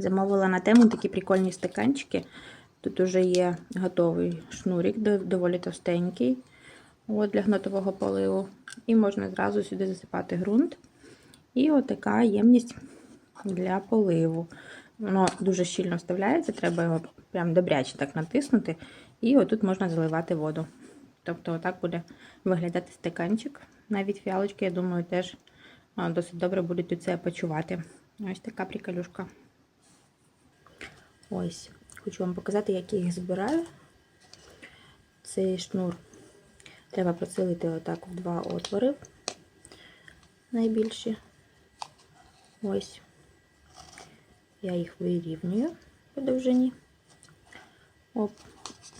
Замовила на тему такі прикольні стаканчики. Тут уже є готовий шнурик, доволі товстенький от, для гнотового поливу. І можна зразу сюди засипати ґрунт. І отака ємність для поливу. Воно дуже щільно вставляється, треба його прям добряче так натиснути. І отут можна заливати воду. Тобто, отак буде виглядати стаканчик. Навіть фіалочки, я думаю, теж досить добре будуть тут це почувати. Ось така приколюшка. Ось, хочу вам показати, як я їх збираю. Цей шнур треба процілити отак в два отвори найбільші. Ось. Я їх вирівнюю по довжині. Оп.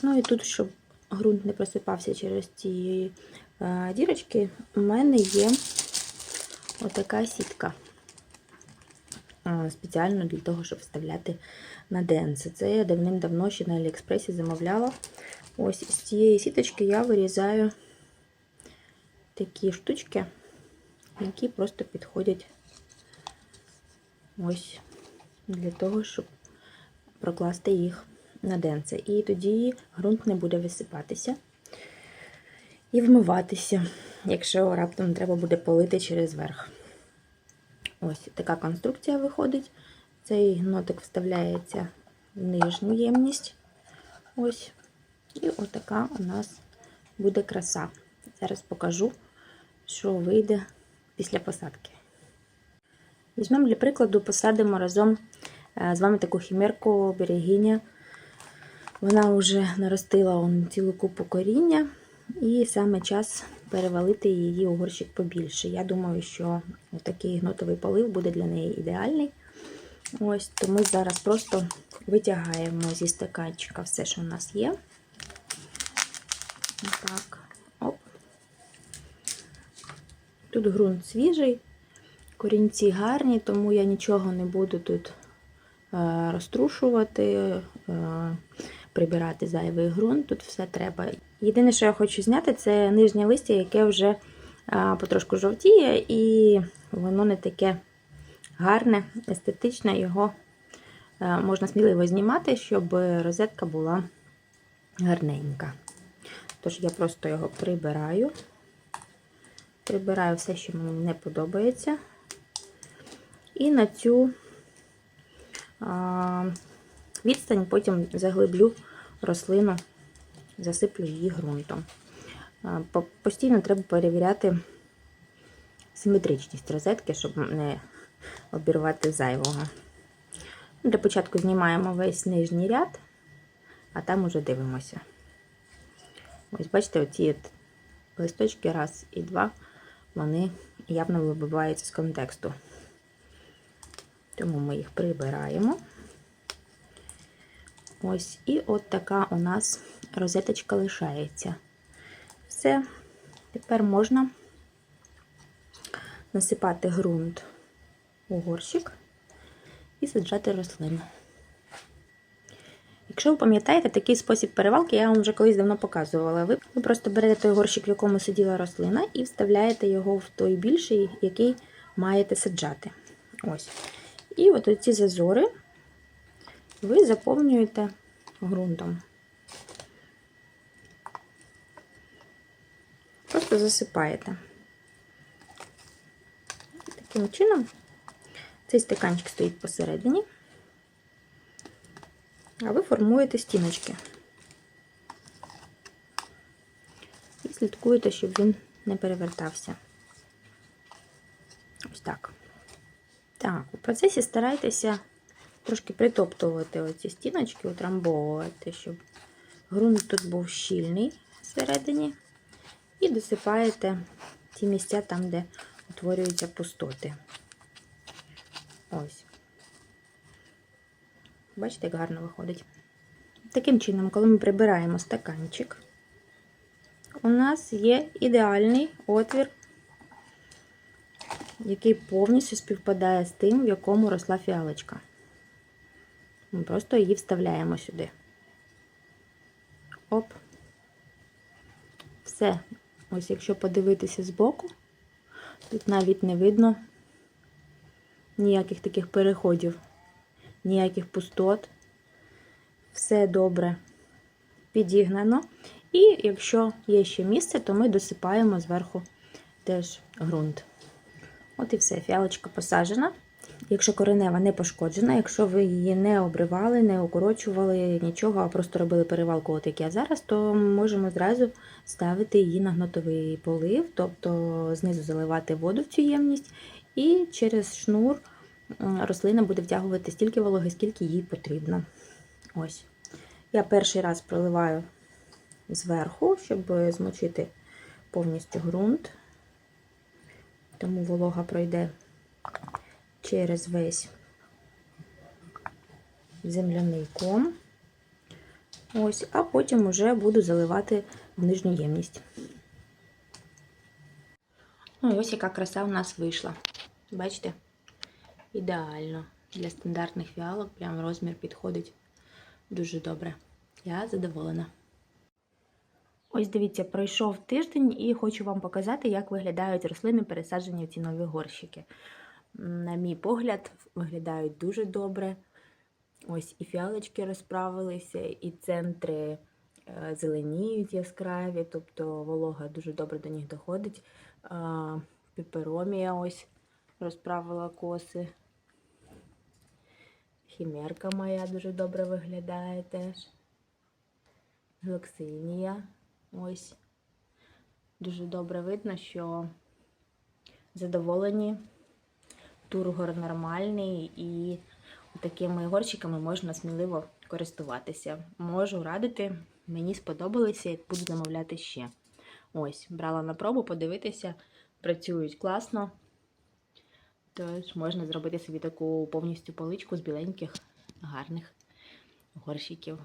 Ну і тут, щоб ґрунт не просипався через ці е, дірочки, у мене є отака сітка. Е, Спеціально для того, щоб вставляти на денце. Це я давним-давно ще на Аліекспресі замовляла. Ось з цієї сіточки я вирізаю такі штучки, які просто підходять ось для того, щоб прокласти їх на денце. І тоді ґрунт не буде висипатися і вмиватися, якщо раптом треба буде полити через верх. Ось така конструкція виходить. Цей гнотик вставляється в нижню ємність. Ось. І отака у нас буде краса. Зараз покажу, що вийде після посадки. Візьмемо для прикладу, посадимо разом е, з вами таку хімерку берегиня. Вона вже наростила цілу купу коріння, і саме час перевалити її у побільше. Я думаю, що такий гнотовий полив буде для неї ідеальний. Ось, Тому зараз просто витягаємо зі стаканчика все, що у нас є. Так, оп. Тут ґрунт свіжий, корінці гарні, тому я нічого не буду тут е, розтрушувати, е, прибирати зайвий ґрунт. Тут все треба. Єдине, що я хочу зняти, це нижнє листя, яке вже потрошку жовтіє, і воно не таке гарне, естетичне, його е, можна сміливо знімати, щоб розетка була гарненька. Тож я просто його прибираю. Прибираю все, що мені не подобається. І на цю відстань потім заглиблю рослину, засиплю її ґрунтом. Постійно треба перевіряти симетричність розетки, щоб не обірвати зайвого. Для початку знімаємо весь нижній ряд, а там уже дивимося. Ось бачите, оці листочки раз і два, вони явно вибиваються з контексту. Тому ми їх прибираємо. Ось, і от така у нас розеточка лишається. Все, тепер можна насипати ґрунт у горщик і саджати рослину. Якщо ви пам'ятаєте, такий спосіб перевалки я вам вже колись давно показувала. Ви, просто берете той горщик, в якому сиділа рослина, і вставляєте його в той більший, який маєте саджати. Ось. І от ці зазори ви заповнюєте ґрунтом. Просто засипаєте. Таким чином цей стаканчик стоїть посередині а ви формуєте стіночки. І слідкуєте, щоб він не перевертався. Ось так. Так, у процесі старайтеся трошки притоптувати оці стіночки, утрамбовувати, щоб ґрунт тут був щільний всередині. І досипаєте ті місця там, де утворюються пустоти. Ось. Бачите, як гарно виходить. Таким чином, коли ми прибираємо стаканчик, у нас є ідеальний отвір, який повністю співпадає з тим, в якому росла фіалочка. Ми просто її вставляємо сюди. Оп. Все. Ось якщо подивитися збоку, тут навіть не видно ніяких таких переходів ніяких пустот. Все добре підігнано. І якщо є ще місце, то ми досипаємо зверху теж ґрунт. От і все, фіалочка посаджена. Якщо коренева не пошкоджена, якщо ви її не обривали, не укорочували нічого, а просто робили перевалку, от як я зараз, то можемо зразу ставити її на гнотовий полив, тобто знизу заливати воду в цю ємність, і через шнур рослина буде втягувати стільки вологи, скільки їй потрібно. Ось. Я перший раз проливаю зверху, щоб змочити повністю ґрунт. Тому волога пройде через весь земляний ком. Ось, а потім вже буду заливати в нижню ємність. Ну ось яка краса у нас вийшла. Бачите? Ідеально. Для стандартних фіалок прям розмір підходить дуже добре. Я задоволена. Ось дивіться, пройшов тиждень і хочу вам показати, як виглядають рослини, пересаджені в ці нові горщики. На мій погляд, виглядають дуже добре. Ось і фіалочки розправилися, і центри е, зеленіють яскраві, тобто волога дуже добре до них доходить. Піперомія ось розправила коси. Хімерка моя дуже добре виглядає теж. Глоксинія. Ось. Дуже добре видно, що задоволені. Тургор нормальний і такими горщиками можна сміливо користуватися. Можу радити, мені сподобалися буду замовляти ще. Ось, брала на пробу, подивитися, працюють класно. Тож можна зробити собі таку повністю поличку з біленьких, гарних горщиків.